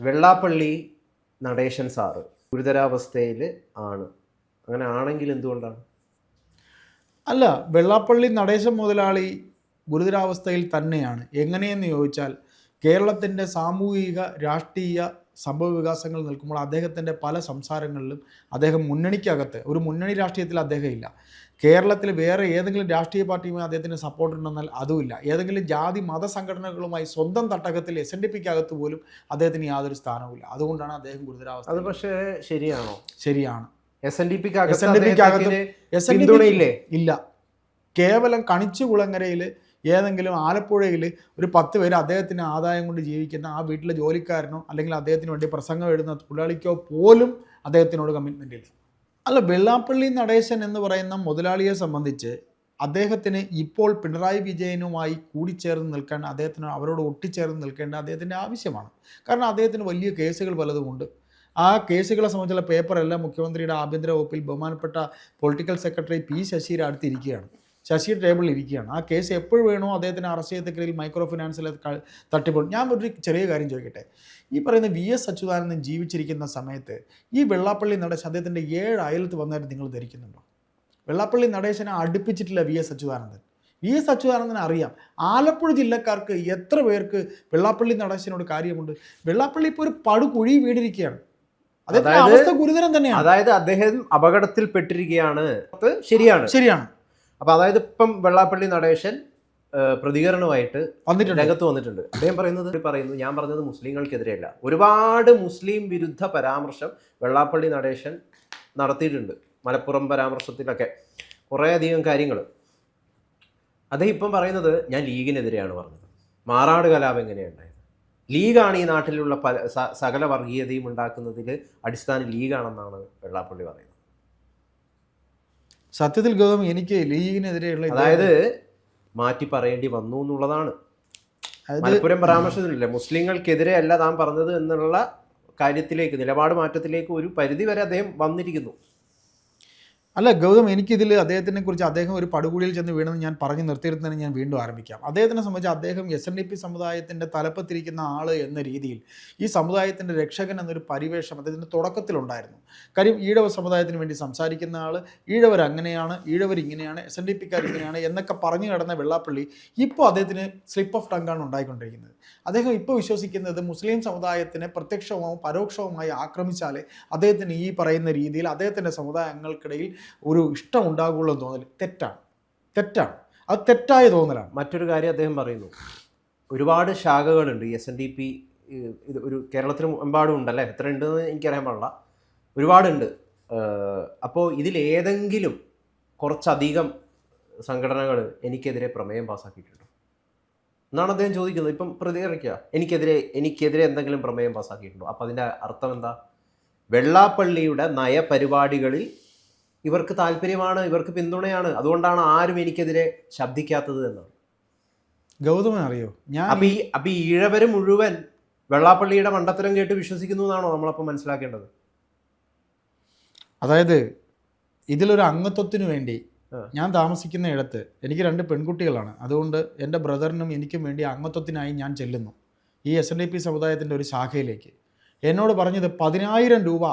Vellappally Natesan sir ഗുരുതരാവസ്ഥയിൽ ആണ്. അങ്ങനെ ആണെങ്കിൽ എന്തുകൊണ്ടാണ്? അല്ല വെള്ളാപ്പള്ളി നടേശൻ മുതലാളി ഗുരുതരാവസ്ഥയിൽ തന്നെയാണ്. എങ്ങനെയെന്ന് ചോദിച്ചാൽ കേരളത്തിന്റെ സാമൂഹിക രാഷ്ട്രീയ സംഭവ വികാസങ്ങൾ നിൽക്കുമ്പോൾ അദ്ദേഹത്തിന്റെ പല സംസാരങ്ങളിലും അദ്ദേഹം മുന്നണിക്കകത്ത് ഒരു മുന്നണി രാഷ്ട്രീയത്തിൽ അദ്ദേഹം ഇല്ല. കേരളത്തിൽ വേറെ ഏതെങ്കിലും രാഷ്ട്രീയ പാർട്ടിയുമായി അദ്ദേഹത്തിന് സപ്പോർട്ട് ഉണ്ടെന്നാൽ അതുമില്ല ഏതെങ്കിലും ജാതി മത സംഘടനകളുമായി സ്വന്തം തട്ടകത്തിൽ എസ് എൻ ഡി പിക്കകത്ത് പോലും അദ്ദേഹത്തിന് യാതൊരു സ്ഥാനവുമില്ല അതുകൊണ്ടാണ് അദ്ദേഹം ഗുരുതരാവസ്ഥ അത് പക്ഷേ ശരിയാണോ? ശരിയാണ്. എസ് എൻ ഡി പിക്ക് എസ് എൻ ഡി പിക്ക് അകത്ത് എസ് എൻ ഡി പിന്തുണയില്ലേ? ഇല്ല. കേവലം കണിച്ചു കുളങ്ങരയിൽ ഏതെങ്കിലും ആലപ്പുഴയിൽ ഒരു പത്ത് പേര് അദ്ദേഹത്തിന് ആദായം കൊണ്ട് ജീവിക്കുന്ന ആ വീട്ടിലെ ജോലിക്കാരനോ അല്ലെങ്കിൽ അദ്ദേഹത്തിന് വേണ്ടി പ്രസംഗം എഴുതുന്ന തൊഴിലാളിക്കോ പോലും അദ്ദേഹത്തിനോട് കമ്മിറ്റ്മെന്റ് ഇല്ല. അല്ല വെള്ളാപ്പള്ളി നടേശൻ എന്ന് പറയുന്ന മുതലാളിയെ സംബന്ധിച്ച് അദ്ദേഹത്തിന് ഇപ്പോൾ പിണറായി വിജയനുമായി കൂടിച്ചേർന്ന് നിൽക്കാൻ അദ്ദേഹത്തിന് അവരോട് ഒട്ടിച്ചേർന്ന് നിൽക്കേണ്ട അദ്ദേഹത്തിന്റെ ആവശ്യമാണ്. കാരണം അദ്ദേഹത്തിന് വലിയ കേസുകൾ പലതുമുണ്ട് ആ കേസുകളെ സംബന്ധിച്ചുള്ള പേപ്പറെല്ലാം മുഖ്യമന്ത്രിയുടെ ആഭ്യന്തര വകുപ്പിൽ ബഹുമാനപ്പെട്ട പൊളിറ്റിക്കൽ സെക്രട്ടറി പി ശശിയുടെ അടുത്തിരിക്കുകയാണ് ശശി ടേബിളിൽ ഇരിക്കുകയാണ്. ആ കേസ് എപ്പോൾ വേണോ അദ്ദേഹത്തിന് അറസ്റ്റ് ചെയ്തക്കരിൽ മൈക്രോ ഫിനാൻസിലെ തട്ടിപ്പോൾ തട്ടിപ്പ് ഞാൻ ഒരു ചെറിയ കാര്യം ചോദിക്കട്ടെ. ഈ പറയുന്ന വി എസ് അച്യുതാനന്ദൻ ജീവിച്ചിരിക്കുന്ന സമയത്ത് ഈ വെള്ളാപ്പള്ളി നടേശൻ അദ്ദേഹത്തിന്റെ ഏഴ് അയലത്ത് വന്നായിട്ട് നിങ്ങൾ ധരിക്കുന്നുണ്ടോ? വെള്ളാപ്പള്ളി നടേശനെ അടുപ്പിച്ചിട്ടില്ല V S Achuthanandan. V S അച്യുതാനന്ദനെ അറിയാം. ആലപ്പുഴ ജില്ലക്കാർക്ക് എത്ര പേർക്ക് വെള്ളാപ്പള്ളി നടേശനോട് കാര്യമുണ്ട്? വെള്ളാപ്പള്ളി ഇപ്പോൾ ഒരു പടുകുഴി വീടിരിക്കുകയാണ് അതായത് ഗുരുതരം തന്നെയാണ്. അതായത് അദ്ദേഹം അപകടത്തിൽപ്പെട്ടിരിക്കുകയാണ്. ശരിയാണ്. ശരിയാണ്. അപ്പൊ അതായത് ഇപ്പം വെള്ളാപ്പള്ളി നടേശൻ പ്രതികരണമായിട്ട് വന്നിട്ടുണ്ട്. രംഗത്ത് വന്നിട്ടുണ്ട്. അദ്ദേഹം പറയുന്നത് പറയുന്നു ഞാൻ പറഞ്ഞത് മുസ്ലിങ്ങൾക്കെതിരെയല്ല. ഒരുപാട് മുസ്ലിം വിരുദ്ധ പരാമർശം വെള്ളാപ്പള്ളി നടേശൻ നടത്തിയിട്ടുണ്ട്. മലപ്പുറം പരാമർശത്തിലൊക്കെ കുറേയധികം കാര്യങ്ങൾ. അദ്ദേഹം ഇപ്പം പറയുന്നത് ഞാൻ ലീഗിനെതിരെയാണ് പറഞ്ഞത്. മാറാട് കലാപം എങ്ങനെയുണ്ടായത് ലീഗാണ് ഈ നാട്ടിലുള്ള പല സ- സകല വർഗീയതയും ഉണ്ടാക്കുന്നതിൽ അടിസ്ഥാന ലീഗാണെന്നാണ് വെള്ളാപ്പള്ളി പറയുന്നത്. സത്യത്തിൽ ഗൗതം എനിക്ക് ലീഗിനെതിരെയുള്ള അതായത് മാറ്റി പറയേണ്ടി വന്നു എന്നുള്ളതാണ്. മലപ്പുറം പരാമർശത്തിലില്ല? മുസ്ലിങ്ങൾക്കെതിരെ അല്ല താൻ പറഞ്ഞത് എന്നുള്ള കാര്യത്തിലേക്ക് നിലപാട് മാറ്റത്തിലേക്ക് ഒരു പരിധി വരെ അദ്ദേഹം വന്നിരിക്കുന്നു. അല്ല ഗൗതം എനിക്കിതിൽ അദ്ദേഹത്തിനെ കുറിച്ച് അദ്ദേഹം ഒരു പടുകുഴിയിൽ ചെന്ന് വീണെന്ന് ഞാൻ പറഞ്ഞു നിർത്തിയിരുന്നതിന് ഞാൻ വീണ്ടും ആരംഭിക്കാം. അദ്ദേഹത്തിനെ സംബന്ധിച്ച് അദ്ദേഹം എസ് എൻ ഡി പി സമുദായത്തിന്റെ തലപ്പത്തിരിക്കുന്ന ആൾ എന്ന രീതിയിൽ ഈ സമുദായത്തിന്റെ രക്ഷകൻ എന്നൊരു പരിവേഷം അദ്ദേഹത്തിന്റെ തുടക്കത്തിലുണ്ടായിരുന്നു. കാര്യം ഈഴവ സമുദായത്തിന് വേണ്ടി സംസാരിക്കുന്ന ആൾ ഈഴവർ അങ്ങനെയാണ് ഈഴവർ ഇങ്ങനെയാണ് എസ് എൻ ഡി പിക്കാർ ഇങ്ങനെയാണ് എന്നൊക്കെ പറഞ്ഞു കിടന്ന വെള്ളാപ്പള്ളി ഇപ്പോൾ അദ്ദേഹത്തിന് സ്ലിപ്പ് ഓഫ് ടങ്കാണ് ഉണ്ടായിക്കൊണ്ടിരിക്കുന്നത്. അദ്ദേഹം ഇപ്പോൾ വിശ്വസിക്കുന്നത് മുസ്ലിം സമുദായത്തിനെ പ്രത്യക്ഷവും പരോക്ഷവുമായി ആക്രമിച്ചാലേ അദ്ദേഹത്തിന് ഈ പറയുന്ന രീതിയിൽ അദ്ദേഹത്തിന്റെ സമുദായങ്ങൾക്കിടയിൽ ഒരു ഇഷ്ടം ഉണ്ടാകുള്ളൂ എന്ന് തോന്നൽ തെറ്റാണ്. തെറ്റാണ്. അത് തെറ്റായ തോന്നലാണ്. മറ്റൊരു കാര്യം അദ്ദേഹം പറയുന്നു. ഒരുപാട് ശാഖകളുണ്ട്. എസ് എൻ ഡി പി ഇത് ഒരു കേരളത്തിന് എമ്പാടും ഉണ്ടല്ലേ? എത്ര ഉണ്ടെന്ന് എനിക്കറിയാൻ പാടില്ല. ഒരുപാടുണ്ട്. അപ്പോൾ ഇതിലേതെങ്കിലും കുറച്ചധികം സംഘടനകൾ എനിക്കെതിരെ പ്രമേയം പാസ്സാക്കിയിട്ടുണ്ടോ എന്നാണ് അദ്ദേഹം ചോദിക്കുന്നത്. ഇപ്പം പ്രതികരിക്കുക. എനിക്കെതിരെ എനിക്കെതിരെ എന്തെങ്കിലും പ്രമേയം പാസ്സാക്കിയിട്ടുണ്ടോ അപ്പം അതിന്റെ അർത്ഥം എന്താ? വെള്ളാപ്പള്ളിയുടെ നയപരിപാടികളിൽ ഇവർക്ക് താല്പര്യമാണ് ഇവർക്ക് പിന്തുണയാണ്. അതുകൊണ്ടാണ് ആരും എനിക്കെതിരെ ശബ്ദിക്കാത്തത് എന്നാണ് ഗൗതമൻ അറിയോ? ഞാൻ അപ്പൊ ഈ അപ്പൊ ഈ ഈഴവര് മുഴുവൻ വെള്ളാപ്പള്ളിയുടെ മണ്ടത്തരം കേട്ട് വിശ്വസിക്കുന്നു എന്നാണോ നമ്മളപ്പോൾ മനസ്സിലാക്കേണ്ടത്? അതായത് ഇതിലൊരു അംഗത്വത്തിന് വേണ്ടി ഞാൻ താമസിക്കുന്ന ഇടത്ത് എനിക്ക് രണ്ട് പെൺകുട്ടികളാണ്. അതുകൊണ്ട് എന്റെ ബ്രദറിനും എനിക്കും വേണ്ടി അംഗത്വത്തിനായി ഞാൻ ചെല്ലുന്നു ഈ എസ് എൻ ഡി പി സമുദായത്തിന്റെ ഒരു ശാഖയിലേക്ക്. എന്നോട് പറഞ്ഞത് പതിനായിരം രൂപ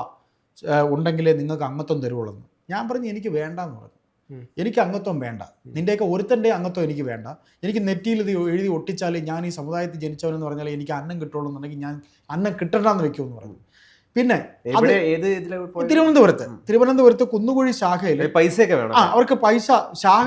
ഉണ്ടെങ്കിലേ നിങ്ങൾക്ക് അംഗത്വം തരുവുള്ളൂ. ഞാൻ പറഞ്ഞു എനിക്ക് വേണ്ടെന്ന് പറഞ്ഞു. എനിക്ക് അംഗത്വം വേണ്ട. നിന്റെയൊക്കെ ഒരുത്തന്റെ അംഗത്വം എനിക്ക് വേണ്ട. എനിക്ക് നെറ്റിയിൽ ഇത് എഴുതി ഒട്ടിച്ചാൽ ഞാൻ ഈ സമുദായത്തിൽ ജനിച്ചവനെന്ന് പറഞ്ഞാൽ എനിക്ക് അന്നം കിട്ടുള്ളൂ എന്നുണ്ടെങ്കിൽ ഞാൻ അന്നം കിട്ടണ്ടെന്ന് വെക്കുമെന്ന് പറഞ്ഞു. പിന്നെ? തിരുവനന്തപുരത്ത്. തിരുവനന്തപുരത്ത് കുന്നുകുഴി ശാഖയിൽ പൈസ പൈസയൊക്കെ വേണം അവർക്ക് പൈസ ശാഖ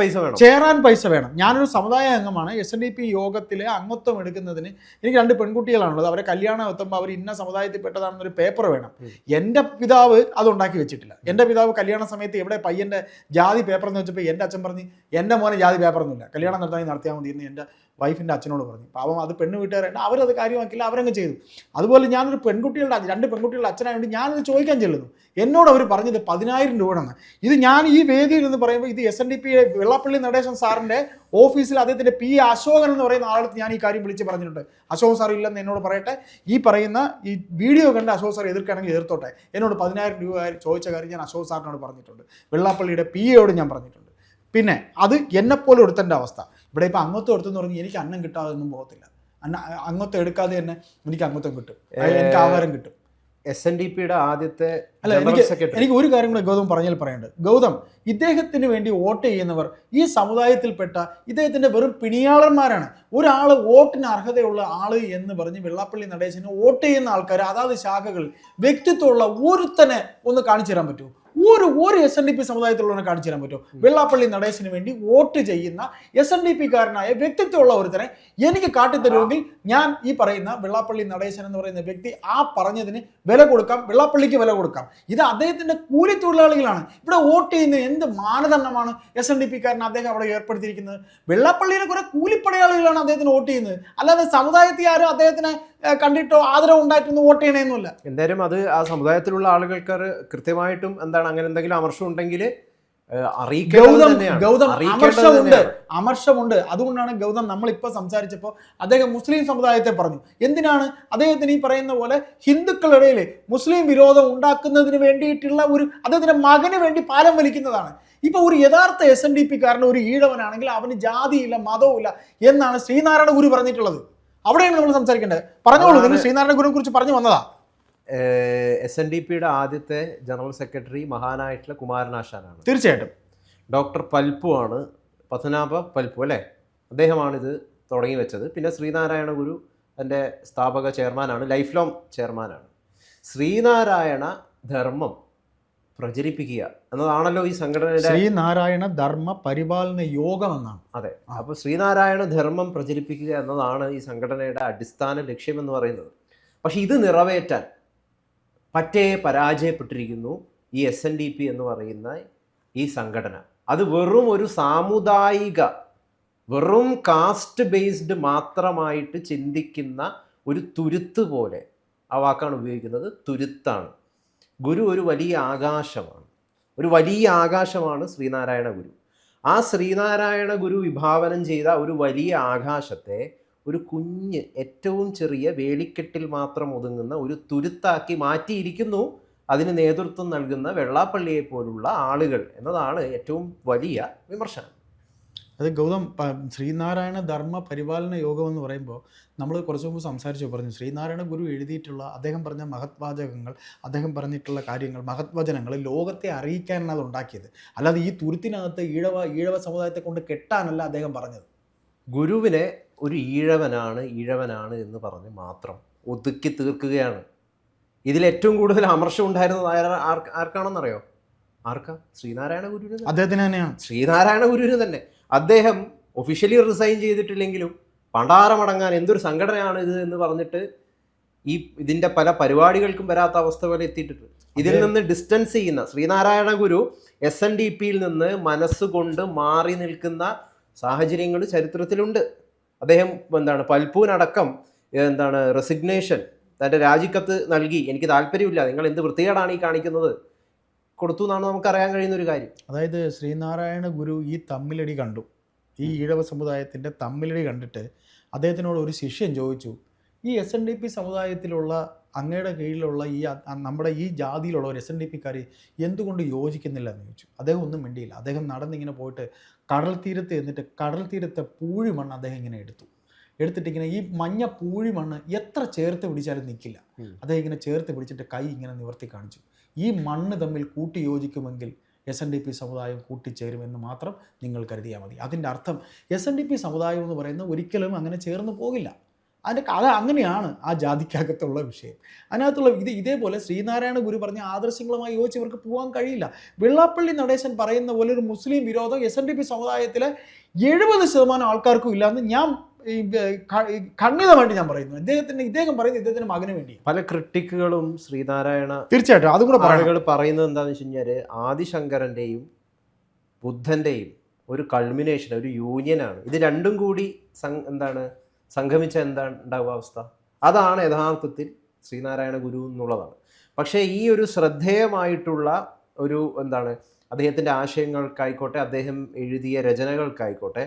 പൈസ വേണം. ചേരാൻ പൈസ വേണം. ഞാനൊരു സമുദായ അംഗമാണ്. എസ് എൻ ഡി പി യോഗത്തിലെ അംഗത്വം എടുക്കുന്നതിന് എനിക്ക് രണ്ട് പെൺകുട്ടികളാണുള്ളത്. അവരെ കല്യാണം എത്തുമ്പോൾ അവർ ഇന്ന സമുദായത്തിൽ പെട്ടതാണെന്നൊരു പേപ്പർ വേണം. എന്റെ പിതാവ് അത് ഉണ്ടാക്കി വെച്ചിട്ടില്ല. എന്റെ പിതാവ് കല്യാണ സമയത്ത് എവിടെ പയ്യന്റെ ജാതി പേപ്പർ എന്ന് വെച്ചപ്പോൾ എന്റെ അച്ഛൻ പറഞ്ഞ് എന്റെ മോനെ ജാതി പേപ്പറൊന്നുമില്ല കല്യാണം നടത്താൻ നടത്തിയാൽ മതി എന്ന് എന്റെ വൈഫിന്റെ അച്ഛനോട് പറഞ്ഞു. പാവം അത് പെണ്ണ് വീട്ടുകാരുണ്ട് അവരത് കാര്യമാക്കില്ല അവരങ്ങ് ചെയ്തു. അതുപോലെ ഞാനൊരു പെൺകുട്ടികളുടെ രണ്ട് പെൺകുട്ടികളുടെ അച്ഛനായതുകൊണ്ട് ഞാനത് ചോദിക്കാൻ ചെല്ലുന്നു. എന്നോട് അവർ പറഞ്ഞത് പതിനായിരം രൂപയാണ് ഇത് ഞാൻ ഈ വേദിയിൽ എന്ന് പറയുമ്പോൾ ഇത് S N D P Vellappally Natesan സാറിന്റെ ഓഫീസിൽ അദ്ദേഹത്തിന്റെ പി അശോകൻ എന്ന് പറയുന്ന ആളടുത്ത് ഞാൻ ഈ കാര്യം വിളിച്ച് പറഞ്ഞിട്ടുണ്ട്. അശോക് സാർ ഇല്ലെന്ന് എന്നോട് പറയട്ടെ. ഈ പറയുന്ന ഈ വീഡിയോ കണ്ട് അശോക് സാർ എതിർക്കുകയാണെങ്കിൽ എതിർത്തോട്ടെ. എന്നോട് പതിനായിരം രൂപ ചോദിച്ച കാര്യം ഞാൻ അശോക് സാറിനോട് പറഞ്ഞിട്ടുണ്ട്. വെള്ളാപ്പള്ളിയുടെ പി എയോട് ഞാൻ പറഞ്ഞിട്ടുണ്ട്. പിന്നെ അത് എന്നെപ്പോലെ ഒരുത്തന്റെ അവസ്ഥ. ഇവിടെ ഇപ്പോൾ അംഗത്വം എടുത്തെന്ന് പറഞ്ഞ് എനിക്ക് അന്നം കിട്ടാതൊന്നും പോകത്തില്ല. അംഗത്വം എടുക്കാതെ തന്നെ എനിക്ക് അങ്ങോട്ടും കിട്ടും എനിക്ക് ആഹാരം കിട്ടും. എസ് എൻ ഡി പിയുടെ ആദ്യത്തെ അല്ല എനിക്ക് എനിക്ക് ഒരു കാര്യം കൂടെ ഗൗതം പറഞ്ഞാൽ പറയേണ്ടത്. ഗൗതം ഇദ്ദേഹത്തിന് വേണ്ടി വോട്ട് ചെയ്യുന്നവർ ഈ സമുദായത്തിൽപ്പെട്ട ഇദ്ദേഹത്തിന്റെ വെറും പിണിയാളന്മാരാണ്. ഒരാൾ വോട്ടിന് അർഹതയുള്ള ആൾ എന്ന് പറഞ്ഞ് വെള്ളാപ്പള്ളി നടേശന് വോട്ട് ചെയ്യുന്ന ആൾക്കാർ അതാത് ശാഖകൾ വ്യക്തിത്വമുള്ള ഒരുത്തനെ ഒന്ന് കാണിച്ചു തരാൻ പറ്റുമോ? ഒരു ഒരു എസ് എൻ ഡി പി സമുദായത്തിലുള്ളവനെ കാണിച്ചു തരാൻ പറ്റുമോ? വെള്ളാപ്പള്ളി നടേശന് വേണ്ടി വോട്ട് ചെയ്യുന്ന എസ് എൻ ഡി പി കാരനായ വ്യക്തിത്വമുള്ള ഒരുത്തനെ എനിക്ക് കാട്ടിത്തരുമെങ്കിൽ ഞാൻ ഈ പറയുന്ന വെള്ളാപ്പള്ളി നടേശൻ എന്ന് പറയുന്ന വ്യക്തി ആ പറഞ്ഞതിന് വില കൊടുക്കാം വെള്ളാപ്പള്ളിക്ക് വില കൊടുക്കാം. ഇത് അദ്ദേഹത്തിന്റെ കൂലി തൊഴിലാളികളാണ് ഇവിടെ വോട്ട് ചെയ്യുന്ന എന്ത് മാനദണ്ഡമാണ് എസ് എൻ ഡി പി കാരൻ അദ്ദേഹം അവിടെ ഏർപ്പെടുത്തിയിരിക്കുന്നത്? വെള്ളാപ്പള്ളിയിലെ കുറെ കൂലിപ്പടയാളികളാണ് അദ്ദേഹത്തിന് വോട്ട് ചെയ്യുന്നത്. അല്ലാതെ സമുദായത്തിൽ ആരും അദ്ദേഹത്തിനെ കണ്ടിട്ടോ? ആദരവ് ഉണ്ടായിട്ടൊന്നും വോട്ട് ചെയ്യണമെന്നില്ല എന്തായാലും അത് ആ സമുദായത്തിലുള്ള ആളുകൾക്ക് കൃത്യമായിട്ടും എന്താണ് അങ്ങനെ എന്തെങ്കിലും അമർഷം ഉണ്ടെങ്കിൽ ഗൗതം ഗൗതം അമർഷമുണ്ട് അമർഷമുണ്ട് അതുകൊണ്ടാണ് ഗൗതം നമ്മളിപ്പോൾ സംസാരിച്ചപ്പോൾ അദ്ദേഹം മുസ്ലിം സമുദായത്തെ പറഞ്ഞു. എന്തിനാണ്? അദ്ദേഹത്തിന് ഈ പറയുന്ന പോലെ ഹിന്ദുക്കളുടെ മുസ്ലിം വിരോധം ഉണ്ടാക്കുന്നതിന് വേണ്ടിയിട്ടുള്ള ഒരു അദ്ദേഹത്തിന്റെ മകന് വേണ്ടി പാലം വലിക്കുന്നതാണ്. ഇപ്പൊ ഒരു യഥാർത്ഥ എസ് എൻ ഡി പി കാരൻ ഒരു ഈഴവനാണെങ്കിൽ അവന് ജാതിയില്ല മതവും ഇല്ല എന്നാണ് ശ്രീനാരായണ ഗുരു പറഞ്ഞിട്ടുള്ളത്. അവിടെയാണ് നമ്മൾ സംസാരിക്കേണ്ടത്. പറഞ്ഞോളൂ നിങ്ങൾ ശ്രീനാരായണ ഗുരുവിനെ കുറിച്ച് പറഞ്ഞു വന്നതാ എസ് എൻ ഡി പിയുടെ ആദ്യത്തെ ജനറൽ സെക്രട്ടറി മഹാനായിട്ടുള്ള കുമാരനാശാനാണ്. തീർച്ചയായിട്ടും. ഡോക്ടർ പൽപ്പു ആണ്. പത്മനാഭ പൽപ്പു അല്ലേ? അദ്ദേഹമാണ് ഇത് തുടങ്ങി വെച്ചത്. പിന്നെ ശ്രീനാരായണ ഗുരു എന്റെ സ്ഥാപക ചെയർമാനാണ് ലൈഫ് ലോങ് ചെയർമാനാണ്. ശ്രീനാരായണ ധർമ്മം പ്രചരിപ്പിക്കുക. എന്നതാണല്ലോ ഈ സംഘടനയുടെ ശ്രീനാരായണ ധർമ്മ പരിപാലന യോഗം എന്നാണ്. അതെ. അപ്പോൾ ശ്രീനാരായണ ധർമ്മം പ്രചരിപ്പിക്കുക എന്നതാണ് ഈ സംഘടനയുടെ അടിസ്ഥാന ലക്ഷ്യം എന്ന് പറയുന്നത്. പക്ഷെ ഇത് നിറവേറ്റാൻ പറ്റേ പരാജയപ്പെട്ടിരിക്കുന്നു ഈ എസ് എൻ ഡി പി എന്ന് പറയുന്ന ഈ സംഘടന. അത് വെറും ഒരു സാമുദായിക വെറും കാസ്റ്റ് ബേസ്ഡ് മാത്രമായിട്ട് ചിന്തിക്കുന്ന ഒരു തുരുത്ത് പോലെ ആ വാക്കാണ് ഉപയോഗിക്കുന്നത്. തുരുത്താണ്. ഗുരു ഒരു വലിയ ആകാശമാണ്. ഒരു വലിയ ആകാശമാണ് ശ്രീനാരായണ ഗുരു. ആ ശ്രീനാരായണ ഗുരു വിഭാവനം ചെയ്ത ഒരു വലിയ ആകാശത്തെ ഒരു കുഞ്ഞ് ഏറ്റവും ചെറിയ വേലിക്കെട്ടിൽ മാത്രം ഒതുങ്ങുന്ന ഒരു തുരുത്താക്കി മാറ്റിയിരിക്കുന്നു. അതിന് നേതൃത്വം നൽകുന്ന വെള്ളാപ്പള്ളിയെ പോലുള്ള ആളുകൾ എന്നതാണ് ഏറ്റവും വലിയ വിമർശനം. അത് ഗൗതം ശ്രീനാരായണ ധർമ്മ പരിപാലന യോഗം എന്ന് പറയുമ്പോൾ നമ്മൾ കുറച്ച് മുമ്പ് സംസാരിച്ചു പറഞ്ഞു ശ്രീനാരായണ ഗുരു എഴുതിയിട്ടുള്ള അദ്ദേഹം പറഞ്ഞ മഹത്വാചകങ്ങൾ അദ്ദേഹം പറഞ്ഞിട്ടുള്ള കാര്യങ്ങൾ മഹത്വചനങ്ങൾ ലോകത്തെ അറിയിക്കാനാണ് അത് ഉണ്ടാക്കിയത് അല്ലാതെ ഈ തുരുത്തിനകത്ത് ഈഴവ ഈഴവ സമുദായത്തെ കൊണ്ട് കെട്ടാനല്ല അദ്ദേഹം പറഞ്ഞത്. ഗുരുവിനെ ഒരു ഈഴവനാണ് ഈഴവനാണ് എന്ന് പറഞ്ഞ് മാത്രം ഒതുക്കി തീർക്കുകയാണ്. ഇതിൽ ഏറ്റവും കൂടുതൽ അമർഷം ഉണ്ടായിരുന്നത് ആർ ആർക്ക് ആർക്കാണെന്നറിയോ? ആർക്കാ? ശ്രീനാരായണ ഗുരുവിന്. അദ്ദേഹത്തിന് തന്നെയാണ്. ശ്രീനാരായണ ഗുരുവിന് തന്നെ. അദ്ദേഹം ഒഫീഷ്യലി റിസൈൻ ചെയ്തിട്ടില്ലെങ്കിലും പണ്ടാറമടങ്ങാൻ എന്തൊരു സംഘടനയാണ് ഇത് എന്ന് പറഞ്ഞിട്ട് ഈ ഇതിന്റെ പല പരിപാടികൾക്കും വരാത്ത അവസ്ഥ വരെ എത്തിയിട്ടുണ്ട്. ഇതിൽ നിന്ന് ഡിസ്റ്റൻസ് ചെയ്യുന്ന Sreenarayana Guru S N D പിയിൽ നിന്ന് മനസ്സുകൊണ്ട് മാറി നിൽക്കുന്ന സാഹചര്യങ്ങൾ ചരിത്രത്തിലുണ്ട്. അദ്ദേഹം എന്താണ് പൽപ്പൂനടക്കം എന്താണ് റെസിഗ്നേഷൻ തന്റെ രാജിക്കത്ത് നൽകി. എനിക്ക് താല്പര്യമില്ല. നിങ്ങൾ എന്ത് വൃത്തികേടാണ് ഈ കാണിക്കുന്നത്? കൊടുത്തു എന്നാണ് നമുക്ക് അറിയാൻ കഴിയുന്ന ഒരു കാര്യം. അതായത് ശ്രീനാരായണ ഗുരു ഈ തമ്മിലടി കണ്ടു. ഈ ഈഴവ സമുദായത്തിന്റെ തമ്മിലടി കണ്ടിട്ട് അദ്ദേഹത്തിനോട് ഒരു ശിഷ്യൻ ചോദിച്ചു ഈ എസ് എൻ ഡി പി സമുദായത്തിലുള്ള അങ്ങയുടെ കീഴിലുള്ള ഈ നമ്മുടെ ഈ ജാതിയിലുള്ള ഒരു എസ് എൻ ഡി പിക്കാർ എന്തുകൊണ്ട് യോജിക്കുന്നില്ല എന്ന് ചോദിച്ചു. അദ്ദേഹം ഒന്നും മിണ്ടിയില്ല. അദ്ദേഹം നടന്നിങ്ങനെ പോയിട്ട് കടൽ തീരത്ത് എന്നിട്ട് കടൽ തീരത്തെ പൂഴി മണ്ണ് അദ്ദേഹം ഇങ്ങനെ എടുത്തു. എടുത്തിട്ട് ഇങ്ങനെ ഈ മഞ്ഞ പൂഴി മണ്ണ് എത്ര ചേർത്ത് പിടിച്ചാലും നിൽക്കില്ല അതേ അദ്ദേഹം ഇങ്ങനെ ചേർത്ത് പിടിച്ചിട്ട് കൈ ഇങ്ങനെ നിവർത്തി കാണിച്ചു. ഈ മണ്ണ് തമ്മിൽ കൂട്ടി യോജിക്കുമെങ്കിൽ എസ് എൻ ഡി പി സമുദായം കൂട്ടിച്ചേരുമെന്ന് മാത്രം നിങ്ങൾ കരുതിയാൽ മതി. അതിന്റെ അർത്ഥം എസ് എൻ ഡി പി സമുദായം എന്ന് പറയുന്നത് ഒരിക്കലും അങ്ങനെ ചേർന്ന് പോകില്ല. അതിന്റെ അത് അങ്ങനെയാണ് ആ ജാതിക്കകത്തുള്ള വിഷയം. അതിനകത്തുള്ള ഇത് ഇതേപോലെ ശ്രീനാരായണ ഗുരു പറഞ്ഞ ആദർശങ്ങളുമായി യോജിച്ച് ഇവർക്ക് പോകാൻ കഴിയില്ല. വെള്ളാപ്പള്ളി നടേശൻ പറയുന്ന പോലെ ഒരു മുസ്ലിം വിരോധം എസ് എൻ ഡി പി സമുദായത്തിലെ എഴുപത് ശതമാനം ആൾക്കാർക്കും ഇല്ലാന്ന് ഞാൻ ഈ, ഖണ്ഡിതമായിട്ട് ഞാൻ പറയുന്നു. ഇദ്ദേഹത്തിന് ഇദ്ദേഹം പറയുന്നത് ഇദ്ദേഹത്തിന്റെ മകന് വേണ്ടി പല ക്രിട്ടിക്കുകളും ശ്രീനാരായണ തീർച്ചയായിട്ടും അതും കൂടെ ആളുകൾ പറയുന്നത് എന്താണെന്ന് വെച്ച് കഴിഞ്ഞാൽ ആദിശങ്കരന്റെയും ബുദ്ധന്റെയും ഒരു കൾമിനേഷൻ ഒരു യൂണിയനാണ് ഇത് രണ്ടും കൂടി എന്താണ് സംഗമിച്ച എന്താണ് ഉണ്ടാവുക അവസ്ഥ? അതാണ് യഥാർത്ഥത്തിൽ ശ്രീനാരായണ ഗുരു എന്നുള്ളതാണ്. പക്ഷേ ഈ ഒരു ശ്രദ്ധേയമായിട്ടുള്ള ഒരു എന്താണ് അദ്ദേഹത്തിന്റെ ആശയങ്ങൾക്കായിക്കോട്ടെ അദ്ദേഹം എഴുതിയ രചനകൾക്കായിക്കോട്ടെ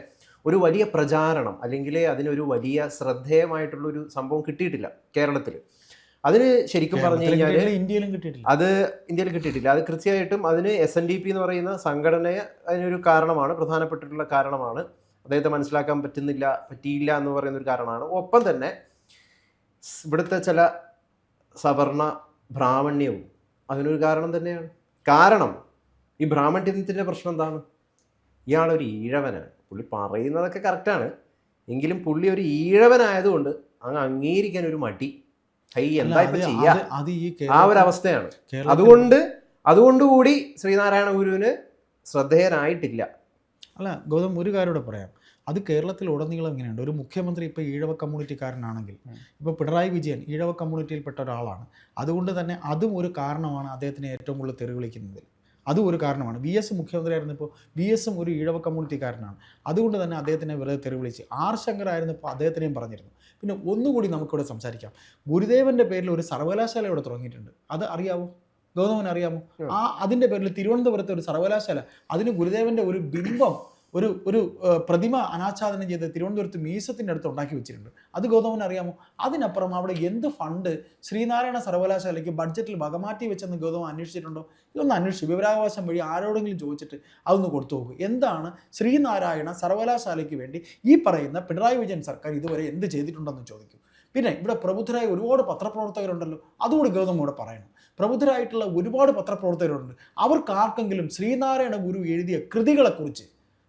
ഒരു വലിയ പ്രചാരണം അല്ലെങ്കിൽ അതിനൊരു വലിയ ശ്രദ്ധേയമായിട്ടുള്ള ഒരു സംഭവം കിട്ടിയിട്ടില്ല കേരളത്തിൽ അതിന് ശരിക്കും പറഞ്ഞു കഴിഞ്ഞാൽ ഇന്ത്യയിലും കിട്ടിയിട്ടില്ല. അത് ഇന്ത്യയിൽ കിട്ടിയിട്ടില്ല. അത് കൃത്യമായിട്ടും അതിന് എസ് എൻ ഡി പി എന്ന് പറയുന്ന സംഘടനയെ അതിനൊരു കാരണമാണ് പ്രധാനപ്പെട്ടിട്ടുള്ള കാരണമാണ്. അദ്ദേഹത്തെ മനസ്സിലാക്കാൻ പറ്റുന്നില്ല പറ്റിയില്ല എന്ന് പറയുന്ന ഒരു കാരണമാണ്. ഒപ്പം തന്നെ ഇവിടുത്തെ ചില സവർണ ബ്രാഹ്മണ്യവും അതിനൊരു കാരണം തന്നെയാണ്. കാരണം ഈ ബ്രാഹ്മണ്യത്തിന്റെ പ്രശ്നം എന്താണ്? ഇയാളൊരു ഈഴവനാണ്. പുള്ളി പറയുന്നതൊക്കെ കറക്റ്റാണ് എങ്കിലും പുള്ളി ഒരു ഈഴവനായതുകൊണ്ട് അങ്ങ് അംഗീകരിക്കാൻ ഒരു മടി. ഹൈ എന്താ ഇപ്പൊ ചെയ്യാ? അത് അത് ഈ ആ ഒരു അവസ്ഥയാണ്. അതുകൊണ്ട് അതുകൊണ്ടുകൂടി ശ്രീനാരായണ ഗുരുവിന് ശ്രദ്ധേയനായിട്ടില്ല. അല്ല ഗൗതം ഒരു കാര്യം കൂടെ പറയാം. അത് കേരളത്തിൽ ഉടനീളം ഇങ്ങനെയുണ്ട്. ഒരു മുഖ്യമന്ത്രി ഇപ്പോൾ ഈഴവ കമ്മ്യൂണിറ്റിക്കാരനാണെങ്കിൽ ഇപ്പോൾ പിണറായി വിജയൻ ഈഴവ കമ്മ്യൂണിറ്റിയിൽപ്പെട്ട ഒരാളാണ്. അതുകൊണ്ട് തന്നെ അതും ഒരു കാരണമാണ് അദ്ദേഹത്തിന് ഏറ്റവും കൂടുതൽ തെറി വിളിക്കുന്നതിൽ അതും ഒരു കാരണമാണ്. വി എസ് മുഖ്യമന്ത്രിയായിരുന്നപ്പോൾ വി എസും ഒരു ഈഴവ കമ്മ്യൂണിറ്റിക്കാരനാണ്. അതുകൊണ്ട് തന്നെ അദ്ദേഹത്തിനെ വെറുതെ തെറി വിളിച്ച് ആർ ശങ്കർ ആയിരുന്നപ്പോൾ അദ്ദേഹത്തിനെയും പറഞ്ഞിരുന്നു. പിന്നെ ഒന്നുകൂടി നമുക്കിവിടെ സംസാരിക്കാം. ഗുരുദേവന്റെ പേരിൽ ഒരു സർവകലാശാല ഇവിടെ തുടങ്ങിയിട്ടുണ്ട്. അത് അറിയാമോ ഗൗതമൻ അറിയാമോ? ആ അതിന്റെ പേരിൽ തിരുവനന്തപുരത്തെ ഒരു സർവകലാശാല അതിന് ഗുരുദേവന്റെ ഒരു ബിംബം ഒരു ഒരു പ്രതിമ അനാച്ഛാദനം ചെയ്ത് തിരുവനന്തപുരത്ത് മ്യൂസിയത്തിന്റെ അടുത്ത് ഉണ്ടാക്കി വെച്ചിട്ടുണ്ട്. അത് ഗൗതമൻ അറിയാമോ? അതിനപ്പുറം അവിടെ എന്ത് ഫണ്ട് ശ്രീനാരായണ സർവകലാശാലയ്ക്ക് ബഡ്ജറ്റിൽ വകമാറ്റി വെച്ചെന്ന് ഗൗതമൻ അന്വേഷിച്ചിട്ടുണ്ടോ? ഇതൊന്ന് അന്വേഷിച്ചു വിവരാവകാശം വഴി ആരോടെങ്കിലും ചോദിച്ചിട്ട് അതൊന്ന് കൊടുത്തു നോക്കും. എന്താണ് ശ്രീനാരായണ സർവകലാശാലയ്ക്ക് വേണ്ടി ഈ പറയുന്ന പിണറായി വിജയൻ സർക്കാർ ഇതുവരെ എന്ത് ചെയ്തിട്ടുണ്ടെന്ന് ചോദിക്കും. പിന്നെ ഇവിടെ പ്രബുദ്ധരായ ഒരുപാട് പത്രപ്രവർത്തകരുണ്ടല്ലോ? അതുകൂടി ഗൗതം ഇവിടെ പറയണം. പ്രബുദ്ധരായിട്ടുള്ള ഒരുപാട് പത്രപ്രവർത്തകരുണ്ട്. അവർക്ക് ആർക്കെങ്കിലും ശ്രീനാരായണ ഗുരു എഴുതിയ കൃതികളെക്കുറിച്ച്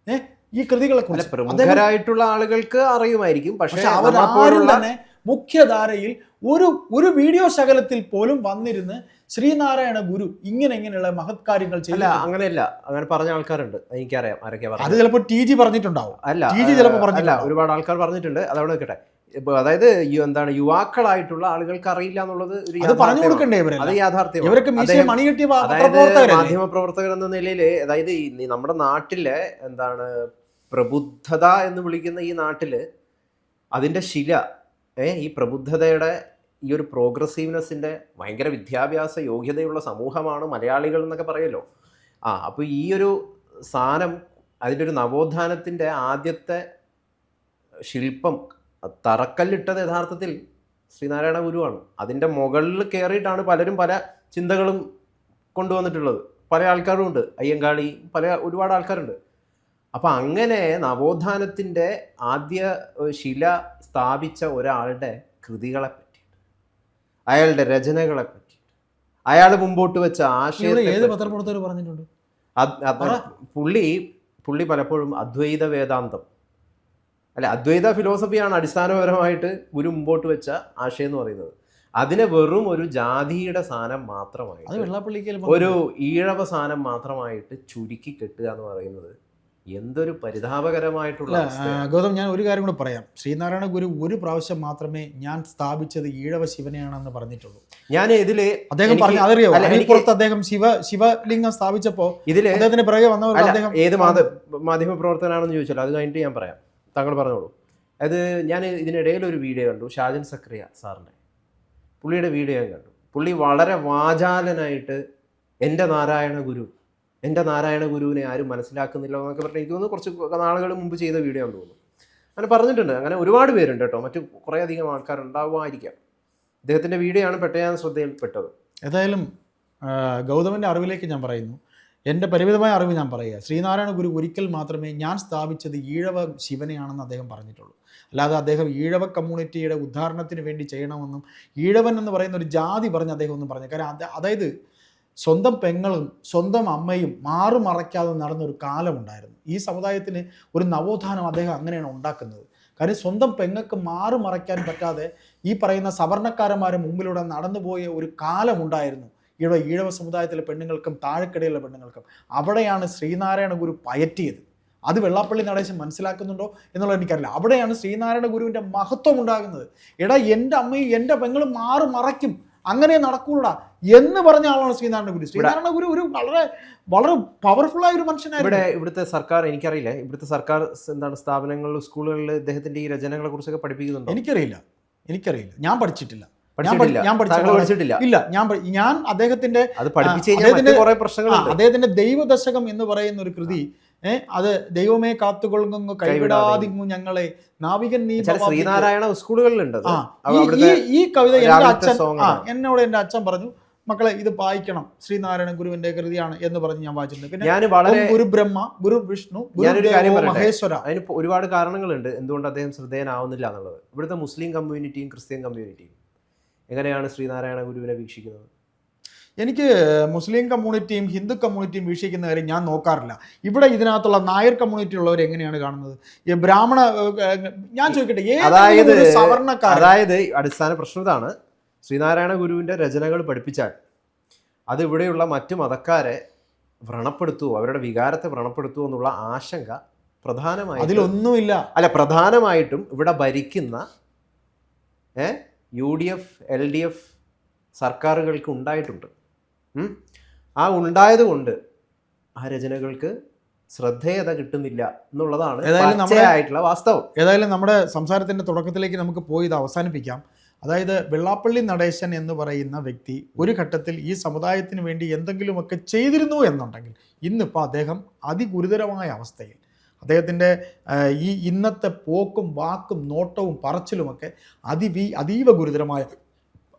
ഏഹ് ഈ കൃതികളെ കുറിച്ച് പ്രമുഖരായിട്ടുള്ള ആളുകൾക്ക് അറിയുമായിരിക്കും. പക്ഷേ അവരാരും തന്നെ മുഖ്യധാരയിൽ ഒരു ഒരു വീഡിയോ ശകലത്തിൽ പോലും വന്നിരുന്ന് ശ്രീനാരായണ ഗുരു ഇങ്ങനെ ഇങ്ങനെയുള്ള മഹത് കാര്യങ്ങൾ ചെയ്യില്ല അങ്ങനെയല്ല. അങ്ങനെ പറഞ്ഞ ആൾക്കാരുണ്ട്. എനിക്കറിയാം ആരൊക്കെയാ അത് ചിലപ്പോൾ ടി ജി പറഞ്ഞിട്ടുണ്ടാവും. അല്ല ടി ജി ചിലപ്പോൾ പറഞ്ഞില്ല ഒരുപാട് ആൾക്കാർ പറഞ്ഞിട്ടുണ്ട്. അതവിടെ നിൽക്കട്ടെ ഇപ്പൊ അതായത് എന്താണ് യുവാക്കളായിട്ടുള്ള ആളുകൾക്ക് അറിയില്ല എന്നുള്ളത് ഒരു പറഞ്ഞു. കൊടുക്കണ്ടേ അത് യാഥാർത്ഥ്യം ഇവർക്ക് മണി കെട്ടിയ മാധ്യമ പ്രവർത്തകർ എന്ന നിലയിൽ അതായത് നമ്മുടെ നാട്ടിലെ എന്താണ് പ്രബുദ്ധത എന്ന് വിളിക്കുന്ന ഈ നാട്ടിൽ അതിന്റെ ശില ഏ ഈ പ്രബുദ്ധതയുടെ ഈ ഒരു പ്രോഗ്രസീവ്നെസ്സിന്റെ ഭയങ്കര വിദ്യാഭ്യാസ യോഗ്യതയുള്ള സമൂഹമാണ് മലയാളികൾ എന്നൊക്കെ പറയല്ലോ. ആ അപ്പോൾ ഈ ഒരു സാധനം അതിന്റെ ഒരു നവോത്ഥാനത്തിന്റെ ആദ്യത്തെ ശില്പം തറക്കല്ലിട്ടത് യഥാർത്ഥത്തിൽ ശ്രീനാരായണ ഗുരുവാണ്. അതിന്റെ മുകളിൽ കയറിയിട്ടാണ് പലരും പല ചിന്തകളും കൊണ്ടുവന്നിട്ടുള്ളത്. പല ആൾക്കാരും ഉണ്ട് അയ്യങ്കാളി പല ഒരുപാട് ആൾക്കാരുണ്ട്. അപ്പം അങ്ങനെ നവോത്ഥാനത്തിന്റെ ആദ്യ ശില സ്ഥാപിച്ച ഒരാളുടെ കൃതികളെ പറ്റിയിട്ട് അയാളുടെ രചനകളെ പറ്റിയിട്ട് അയാൾ മുമ്പോട്ട് വെച്ച ആശയം ഏത് പത്രപ്രവർത്തകർ പറഞ്ഞിട്ടുണ്ട്? പുള്ളി പുള്ളി പലപ്പോഴും അദ്വൈത വേദാന്തം അല്ല അദ്വൈത ഫിലോസഫിയാണ് അടിസ്ഥാനപരമായിട്ട് ഗുരു മുമ്പോട്ട് വെച്ച ആശയം എന്ന് പറയുന്നത്. അതിനെ വെറും ഒരു ജാതിയുടെ സാധനം മാത്രമായി മാത്രമായിട്ട് ഒരു ഈഴവ സാധനം മാത്രമായിട്ട് ചുരുക്കി കെട്ടുക എന്ന് പറയുന്നത് എന്തൊരു പരിതാപകരമായിട്ടുള്ള. ഗൗതം ഞാൻ ഒരു കാര്യം കൂടെ പറയാം. ശ്രീനാരായണ ഗുരു ഒരു പ്രാവശ്യം മാത്രമേ ഞാൻ സ്ഥാപിച്ചത് ഈഴവ ശിവനെയാണെന്ന് പറഞ്ഞിട്ടുള്ളൂ. ഞാൻ ഇതിൽ അദ്ദേഹം പറഞ്ഞു അതറിയോ? പുറത്ത് അദ്ദേഹം ശിവ ശിവലിംഗം സ്ഥാപിച്ചപ്പോ ഇതിൽ അദ്ദേഹത്തിന് പിറകെ വന്നവർ അദ്ദേഹം ഏത് മാധ്യ മാധ്യമ പ്രവർത്തനാണെന്ന് ചോദിച്ചാൽ അത് കഴിഞ്ഞിട്ട് ഞാൻ പറയാം. താങ്കൾ പറഞ്ഞോളൂ. അത് ഞാൻ ഇതിനിടയിൽ ഒരു വീഡിയോ കണ്ടു ഷാജൻ സക്രിയ സാറിന്റെ. പുള്ളിയുടെ വീഡിയോ ഞാൻ കണ്ടു. പുള്ളി വളരെ വാചാലനായിട്ട് എന്റെ നാരായണ ഗുരു എന്റെ നാരായണ ഗുരുവിനെ ആരും മനസ്സിലാക്കുന്നില്ല എന്നൊക്കെ പറഞ്ഞാൽ എനിക്ക് തോന്നുന്നു കുറച്ച് നാളുകൾ മുമ്പ് ചെയ്ത വീഡിയോ ആണെന്ന് തോന്നുന്നു. അങ്ങനെ പറഞ്ഞിട്ടുണ്ട്. അങ്ങനെ ഒരുപാട് പേരുണ്ട് കേട്ടോ. മറ്റു കുറേയധികം ആൾക്കാരുണ്ടാവുമായിരിക്കാം അദ്ദേഹത്തിന്റെ വീഡിയോ ആണ് പെട്ടെന്ന് ശ്രദ്ധയിൽപ്പെട്ടത് ഏതായാലും ഗൗതമന്റെ അറിവിലേക്ക് ഞാൻ പറയുന്നു. എന്റെ പരിമിതമായ അറിവ് ഞാൻ പറയുക. ശ്രീനാരായണ ഗുരു ഒരിക്കൽ മാത്രമേ ഞാൻ സ്ഥാപിച്ചത് ഈഴവ ശിവനെയാണെന്ന് അദ്ദേഹം പറഞ്ഞിട്ടുള്ളൂ. അല്ലാതെ അദ്ദേഹം ഈഴവ കമ്മ്യൂണിറ്റിയുടെ ഉദ്ധാരണത്തിന് വേണ്ടി ചെയ്യണമെന്നും ഈഴവൻ എന്ന് പറയുന്ന ഒരു ജാതി പറഞ്ഞ് അദ്ദേഹം ഒന്നും പറഞ്ഞു കാരണം അതായത് സ്വന്തം പെങ്ങളും സ്വന്തം അമ്മയും മാറുമറയ്ക്കാതെ നടന്ന ഒരു കാലമുണ്ടായിരുന്നു ഈ സമുദായത്തിന് ഒരു നവോത്ഥാനം അദ്ദേഹം അങ്ങനെയാണ് ഉണ്ടാക്കുന്നത്. കാര്യം സ്വന്തം പെങ്ങൾക്ക് മാറുമറയ്ക്കാൻ പറ്റാതെ ഈ പറയുന്ന സവർണക്കാരന്മാരെ മുമ്പിലൂടെ നടന്നുപോയ ഒരു കാലമുണ്ടായിരുന്നു ഇവിടെ ഈഴവ സമുദായത്തിലെ പെണ്ണുങ്ങൾക്കും താഴെക്കിടയിലെ പെണ്ണുങ്ങൾക്കും അവിടെയാണ് ശ്രീനാരായണ ഗുരു പയറ്റിയത്. അത് വെള്ളാപ്പള്ളി നടേശൻ മനസ്സിലാക്കുന്നുണ്ടോ എന്നുള്ളത് എനിക്കറിയില്ല. അവിടെയാണ് ശ്രീനാരായണ ഗുരുവിന്റെ മഹത്വം ഉണ്ടാകുന്നത്. എടാ എന്റെ അമ്മയും എന്റെ പെങ്ങളും മാറി മറയ്ക്കും. അങ്ങനെ നടക്കൂടാ എന്ന് പറഞ്ഞ ആളാണ് ശ്രീനാരായണ ഗുരു. ശ്രീനാരായണ ഗുരു ഒരു വളരെ വളരെ പവർഫുൾ ആയ ഒരു മനുഷ്യനായിരുന്നു. ഇവിടെ ഇവിടുത്തെ സർക്കാർ എനിക്കറിയില്ല. ഇവിടുത്തെ സർക്കാർ എന്താണ് സ്ഥാപനങ്ങളിൽ സ്കൂളുകളിൽ ഇദ്ദേഹത്തിന്റെ ഈ രചനകളെ കുറിച്ചൊക്കെ പഠിപ്പിക്കുന്നുണ്ടോ? എനിക്കറിയില്ല. എനിക്കറിയില്ല. ഞാൻ പഠിച്ചിട്ടില്ല പഠിച്ചിട്ടില്ല. ഞാൻ പഠിച്ചിട്ടില്ല. ഇല്ല ഞാൻ ഞാൻ അദ്ദേഹത്തിന്റെ അത് അദ്ദേഹത്തിന്റെ- കുറെ ദൈവദശകം എന്ന് പറയുന്ന ഒരു കൃതി അത് ദൈവമേ കാത്തുകൊള്ളുന്നു കൈവിടാതിങ്ങു ഞങ്ങളെ. നാവികൻ നീ ശ്രീനാരായണ സ്കൂളുകളിലുണ്ട് ഈ- കവിത എന്റെ അച്ഛൻ എന്നോട് എന്റെ അച്ഛൻ പറഞ്ഞു മക്കളെ ഇത് വായിക്കണം. ശ്രീനാരായണ ഗുരുവിന്റെ കൃതിയാണ് എന്ന് പറഞ്ഞ് ഞാൻ വായിച്ചിട്ടുണ്ട്. പിന്നെ ഞാൻ വളരെ ഗുരു ബ്രഹ്മ ഗുരു വിഷ്ണു മഹേശ്വര. അതിന് ഒരുപാട് കാരണങ്ങളുണ്ട് എന്തുകൊണ്ട് അദ്ദേഹം ശ്രദ്ധേയനാവുന്നില്ല എന്നുള്ളത്. ഇവിടുത്തെ മുസ്ലിം കമ്മ്യൂണിറ്റിയും ക്രിസ്ത്യൻ കമ്മ്യൂണിറ്റിയും. എങ്ങനെയാണ് ശ്രീനാരായണ ഗുരുവിനെ വീക്ഷിക്കുന്നത്? എനിക്ക് മുസ്ലിം കമ്മ്യൂണിറ്റിയും ഹിന്ദു കമ്മ്യൂണിറ്റിയും വീക്ഷിക്കുന്ന കാര്യം ഞാൻ നോക്കാറില്ല. ഇവിടെ ഇതിനകത്തുള്ള നായർ കമ്മ്യൂണിറ്റി ഉള്ളവർ എങ്ങനെയാണ് കാണുന്നത്? ഈ ബ്രാഹ്മണ ഞാൻ ചോദിക്കട്ടെ അതായത് അതായത് അടിസ്ഥാന പ്രശ്നം ഇതാണ്. ശ്രീനാരായണ ഗുരുവിന്റെ രചനകൾ പഠിപ്പിച്ചാൽ അത് ഇവിടെയുള്ള മറ്റു മതക്കാരെ വ്രണപ്പെടുത്തുവോ അവരുടെ വികാരത്തെ വ്രണപ്പെടുത്തുവോ എന്നുള്ള ആശങ്ക പ്രധാനമായി അതിലൊന്നുമില്ല. അല്ല പ്രധാനമായിട്ടും ഇവിടെ ഭരിക്കുന്ന ഏ U D F L D F സർക്കാരുകൾക്ക് ഉണ്ടായിട്ടുണ്ട്. ആ ഉണ്ടായതുകൊണ്ട് ആ രചനകൾക്ക് ശ്രദ്ധേയത കിട്ടുന്നില്ല എന്നുള്ളതാണ് ആയിട്ടുള്ള വാസ്തവം. ഏതായാലും നമ്മുടെ സംസാരത്തിന്റെ തുടക്കത്തിലേക്ക് നമുക്ക് പോയി ഇത് അവസാനിപ്പിക്കാം. അതായത് വെള്ളാപ്പള്ളി നടേശൻ എന്ന് പറയുന്ന വ്യക്തി ഒരു ഘട്ടത്തിൽ ഈ സമുദായത്തിന് വേണ്ടി എന്തെങ്കിലുമൊക്കെ ചെയ്തിരുന്നു എന്നുണ്ടെങ്കിൽ ഇന്നിപ്പോൾ അദ്ദേഹം അതിഗുരുതരമായ അവസ്ഥയിൽ അദ്ദേഹത്തിന്റെ ഈ ഇന്നത്തെ പോക്കും വാക്കും നോട്ടവും പറച്ചിലുമൊക്കെ അതിവി അതീവ ഗുരുതരമായ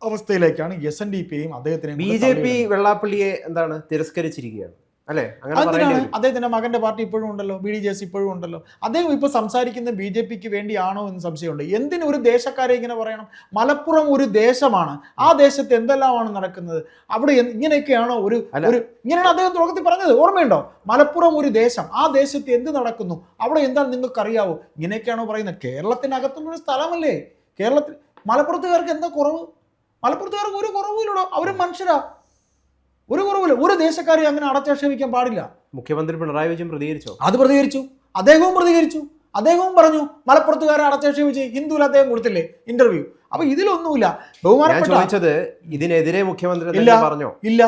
അവസ്ഥയിലേക്കാണ് എസ് എൻ ഡി പിയും അദ്ദേഹത്തിനെ ബി ജെ പി വെള്ളാപ്പള്ളിയെ എന്താണ് തിരസ്കരിച്ചിരിക്കുകയാണ്? അല്ലെ? അതിനാണ് അദ്ദേഹത്തിന്റെ മകന്റെ പാർട്ടി ഇപ്പോഴും ഉണ്ടല്ലോ ബി ഡി ജെ എസ് ഇപ്പോഴും ഉണ്ടല്ലോ. അദ്ദേഹം ഇപ്പൊ സംസാരിക്കുന്ന ബി ജെ പിക്ക് വേണ്ടിയാണോ എന്ന് സംശയമുണ്ട്. എന്തിനു ഒരു ദേശക്കാരെ ഇങ്ങനെ പറയണം? മലപ്പുറം ഒരു ദേശമാണ്. ആ ദേശത്ത് എന്തെല്ലാമാണ് നടക്കുന്നത്? അവിടെ ഇങ്ങനെയൊക്കെയാണോ ഒരു ഒരു ഇങ്ങനെയാണ് അദ്ദേഹം തുടക്കത്തിൽ പറഞ്ഞത്. ഓർമ്മയുണ്ടോ? മലപ്പുറം ഒരു ദേശം. ആ ദേശത്ത് എന്ത് നടക്കുന്നു? അവിടെ എന്താ നിങ്ങൾക്കറിയാവോ? ഇങ്ങനെയൊക്കെയാണോ പറയുന്നത്? കേരളത്തിനകത്തുള്ള ഒരു സ്ഥലമല്ലേ? കേരളത്തിൽ മലപ്പുറത്തുകാർക്ക് എന്താ കുറവ്? മലപ്പുറത്തുകാർക്ക് ഒരു കുറവുമില്ലടോ. അവരും മനുഷ്യരാ. ഒരു കുറവില്ല ഒരു ദേശക്കാരെ അങ്ങനെ അടച്ചാക്ഷേപിക്കാൻ പാടില്ല. മുഖ്യമന്ത്രി പിണറായി വിജയൻ പ്രതികരിച്ചു? അത് പ്രതികരിച്ചു. അദ്ദേഹവും പ്രതികരിച്ചു. അദ്ദേഹവും പറഞ്ഞു മലപ്പുറത്തുകാരെ അടച്ചാക്ഷേപിച്ച് ഹിന്ദുവിൽ അദ്ദേഹം കൊടുത്തില്ലേ? ഇന്റർവ്യൂ. അപ്പൊ ഇതിലൊന്നുമില്ല. ബഹുമാനപ്പെട്ട ഇതിനെതിരെ മുഖ്യമന്ത്രി പറഞ്ഞോ? ഇല്ല.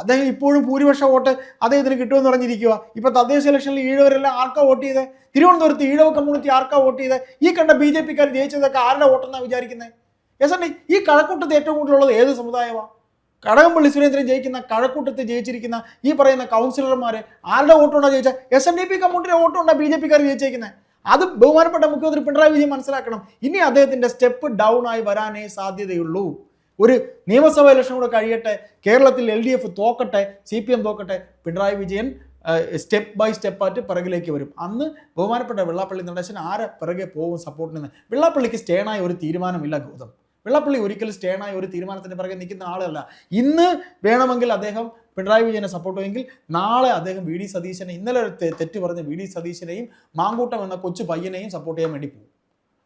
അദ്ദേഹം ഇപ്പോഴും ഭൂരിപക്ഷ വോട്ട് അദ്ദേഹത്തിന് കിട്ടുമെന്ന് പറഞ്ഞിരിക്കുക ഇപ്പൊ തദ്ദേശ ഇലക്ഷനിൽ ഈഴവരെല്ലാം ആർക്കാ വോട്ട് ചെയ്ത്? തിരുവനന്തപുരത്ത് ഈഴവ കമ്മ്യൂണിറ്റി ആർക്കാ വോട്ട് ചെയ്ത്? ഈ കണ്ട ബി ജെ പിക്കാർ ജയിച്ചതൊക്കെ ആരുടെ വോട്ടെന്നാണ് വിചാരിക്കുന്നത് എസ് എൻ ഈ കഴക്കൂട്ടത്ത് ഏറ്റവും കൂടുതലുള്ളത് ഏത് സമുദായമാണ് കടകംപള്ളി സുരേന്ദ്രൻ ജയിക്കുന്ന കഴക്കൂട്ടത്ത് ജയിച്ചിരിക്കുന്ന ഈ പറയുന്ന കൗൺസിലർമാർ ആരുടെ വോട്ടുണ്ടോ ജയിച്ച എസ് എൻ ഡി പി കമ്മ്യൂണിറ്റിയുടെ വോട്ടുണ്ടോ ബി ജെ പിക്കാർ ജയിച്ചേക്കുന്നത് അത് ബഹുമാനപ്പെട്ട മുഖ്യമന്ത്രി പിണറായി വിജയൻ മനസ്സിലാക്കണം. ഇനി അദ്ദേഹത്തിന്റെ സ്റ്റെപ്പ് ഡൗൺ ആയി വരാനേ സാധ്യതയുള്ളൂ. ഒരു നിയമസഭാ ഇലക്ഷൻ കൂടെ കഴിയട്ടെ കേരളത്തിൽ എൽ ഡി എഫ് തോക്കട്ടെ സി പി എം തോക്കട്ടെ പിണറായി വിജയൻ സ്റ്റെപ്പ് ബൈ സ്റ്റെപ്പായിട്ട് പിറകിലേക്ക് വരും. അന്ന് ബഹുമാനപ്പെട്ട വെള്ളാപ്പള്ളി നടേശൻ ആരെ പിറകെ പോകും സപ്പോർട്ടിന്? വെള്ളാപ്പള്ളിക്ക് സ്റ്റേണായ ഒരു തീരുമാനമില്ല ഗൗതം. വെള്ളാപ്പള്ളി ഒരിക്കലും സ്റ്റേണായ ഒരു തീരുമാനത്തിന് പിറകെ നിൽക്കുന്ന ആളല്ല ഇന്ന് വേണമെങ്കിൽ അദ്ദേഹം പിണറായി വിജയനെ സപ്പോർട്ട് ചെയ്യുമെങ്കിൽ നാളെ അദ്ദേഹം വി ഡി സതീശനെ ഇന്നലെ ഒരു തെറ്റ് പറഞ്ഞ വി ഡി സതീശനെയും മാങ്കൂട്ടം എന്ന കൊച്ചു പയ്യനെയും സപ്പോർട്ട് ചെയ്യാൻ വേണ്ടി പോകും.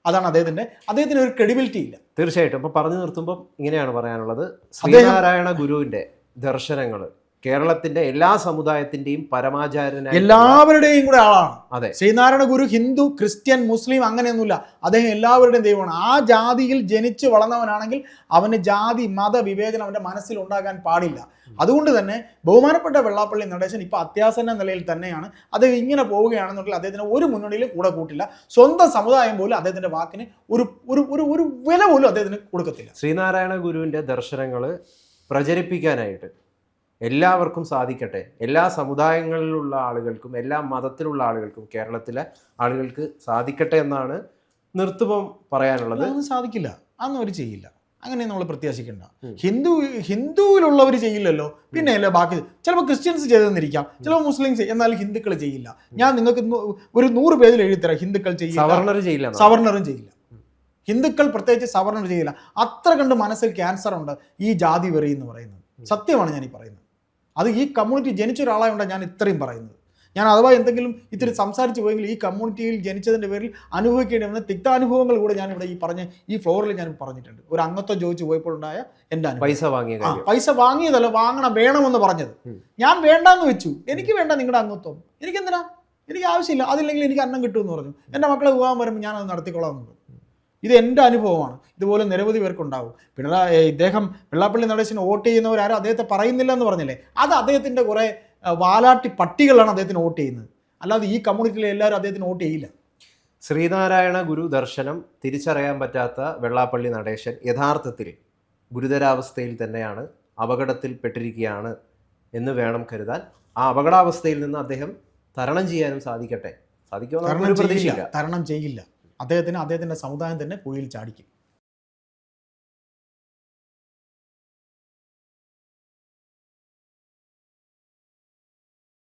അതാണ് അദ്ദേഹത്തിന്റെ അദ്ദേഹത്തിന് ഒരു ക്രെഡിബിലിറ്റി ഇല്ല. തീർച്ചയായിട്ടും. അപ്പൊ പറഞ്ഞു നിർത്തുമ്പോൾ ഇങ്ങനെയാണ് പറയാനുള്ളത്. ശ്രീനാരായണ ഗുരുവിന്റെ ദർശനങ്ങൾ കേരളത്തിന്റെ എല്ലാ സമുദായത്തിന്റെയും പരമാചാര്യനായ എല്ലാവരുടെയും കൂടെ ആളാണ്. അതെ. ശ്രീനാരായണ ഗുരു ഹിന്ദു ക്രിസ്ത്യൻ മുസ്ലിം അങ്ങനെയൊന്നുമില്ല. അദ്ദേഹം എല്ലാവരുടെയും ദൈവമാണ്. ആ ജാതിയിൽ ജനിച്ചു വളർന്നവനാണെങ്കിൽ അവന് ജാതി മത വിവേചനം അവന്റെ മനസ്സിൽ ഉണ്ടാകാൻ പാടില്ല. അതുകൊണ്ട് തന്നെ ബഹുമാനപ്പെട്ട വെള്ളാപ്പള്ളി നടേശൻ ഇപ്പൊ അത്യാസന്ന നിലയിൽ തന്നെയാണ്. അദ്ദേഹം ഇങ്ങനെ പോവുകയാണെന്നുണ്ടെങ്കിൽ അദ്ദേഹത്തിന് ഒരു മുന്നണിയിലും കൂടെ കൂട്ടില്ല. സ്വന്തം സമുദായം പോലും അദ്ദേഹത്തിന്റെ വാക്കിന് ഒരു ഒരു ഒരു ഒരു വില പോലും അദ്ദേഹത്തിന് കൊടുക്കത്തില്ല. ശ്രീനാരായണ ഗുരുവിന്റെ ദർശനങ്ങൾ പ്രചരിപ്പിക്കാനായിട്ട് എല്ലാവർക്കും സാധിക്കട്ടെ. എല്ലാ സമുദായങ്ങളിലുള്ള ആളുകൾക്കും എല്ലാ മതത്തിലുള്ള ആളുകൾക്കും കേരളത്തിലെ ആളുകൾക്ക് സാധിക്കട്ടെ എന്നാണ് നിർത്തുമ്പം പറയാനുള്ളത്. അതൊന്നും സാധിക്കില്ല. അതൊന്നും അവർ ചെയ്യില്ല. അങ്ങനെ നമ്മൾ പ്രത്യാശിക്കേണ്ട. ഹിന്ദു ഹിന്ദുവിലുള്ളവർ ചെയ്യില്ലല്ലോ. പിന്നെ അല്ലേ ബാക്കി? ചിലപ്പോൾ ക്രിസ്ത്യൻസ് ചെയ്തെന്നിരിക്കാം ചിലപ്പോൾ മുസ്ലിംസ് എന്നാൽ ഹിന്ദുക്കൾ ചെയ്യില്ല. ഞാൻ നിങ്ങൾക്ക് ഒരു നൂറ് പേജിൽ എഴുതിത്തരാം. ഹിന്ദുക്കൾ ചെയ്യില്ല. സവർണറും ചെയ്യില്ല. ഹിന്ദുക്കൾ പ്രത്യേകിച്ച് സവർണർ ചെയ്യില്ല. അത്ര കണ്ട് മനസ്സിൽ ക്യാൻസർ ഉണ്ട് ഈ ജാതി വെറി എന്ന് പറയുന്നത്. സത്യമാണ് ഞാൻ ഈ പറയുന്നത്. അത് ഈ കമ്മ്യൂണിറ്റി ജനിച്ച ഒരാളായതുകൊണ്ടാണ് ഞാൻ ഇത്രയും പറയുന്നത്. ഞാൻ അഥവാ എന്തെങ്കിലും ഇത്തിരി സംസാരിച്ച് പോയെങ്കിൽ ഈ കമ്മ്യൂണിറ്റിയിൽ ജനിച്ചതിന്റെ പേരിൽ അനുഭവിക്കേണ്ടി വന്ന തിക്താനുഭവങ്ങൾ കൂടെ ഞാൻ ഇവിടെ ഈ പറഞ്ഞ ഈ ഫ്ലോറിൽ ഞാൻ പറഞ്ഞിട്ടുണ്ട്. ഒരു അംഗത്വം ചോദിച്ചു പോയപ്പോഴുണ്ടായ എന്റെ പൈസ വാങ്ങിയ പൈസ വാങ്ങിയതല്ല വാങ്ങണം വേണമെന്ന് പറഞ്ഞത്. ഞാൻ വേണ്ടെന്ന് വെച്ചു. എനിക്ക് വേണ്ട നിങ്ങളുടെ അംഗത്വം. എനിക്ക് എന്തിനാ എനിക്ക് ആവശ്യമില്ല. അതില്ലെങ്കിൽ എനിക്ക് അന്നം കിട്ടുമെന്ന് പറഞ്ഞു. എന്റെ മക്കളെ വിവാഹം വരുമ്പോൾ ഞാൻ അത് നടത്തിക്കൊള്ളാമെന്നുണ്ട് ഇത് എന്റെ അനുഭവമാണ്. ഇതുപോലെ നിരവധി പേർക്കുണ്ടാവും. പിണറായി ഇദ്ദേഹം വെള്ളാപ്പള്ളി നടേശന് വോട്ട് ചെയ്യുന്നവരാരും അദ്ദേഹത്തെ പറയുന്നില്ല എന്ന് പറഞ്ഞില്ലേ? അത് അദ്ദേഹത്തിന്റെ കുറേ വാലാട്ടി പട്ടികളാണ് അദ്ദേഹത്തിന് വോട്ട് ചെയ്യുന്നത്. അല്ലാതെ ഈ കമ്മ്യൂണിറ്റിയിലെ എല്ലാവരും അദ്ദേഹത്തിന് വോട്ട് ചെയ്യില്ല. ശ്രീനാരായണ ഗുരു ദർശനം തിരിച്ചറിയാൻ പറ്റാത്ത വെള്ളാപ്പള്ളി നടേശൻ യഥാർത്ഥത്തിൽ ഗുരുതരാവസ്ഥയിൽ തന്നെയാണ് അപകടത്തിൽപ്പെട്ടിരിക്കുകയാണ് എന്ന് വേണം കരുതാൻ. ആ അപകടാവസ്ഥയിൽ നിന്ന് അദ്ദേഹം തരണം ചെയ്യാനും സാധിക്കട്ടെ. നമുക്കൊരു തരണം ചെയ്യില്ല. അദ്ദേഹത്തിന് അദ്ദേഹത്തിന്റെ സമുദായം തന്നെ കുഴിയിൽ ചാടിക്കും.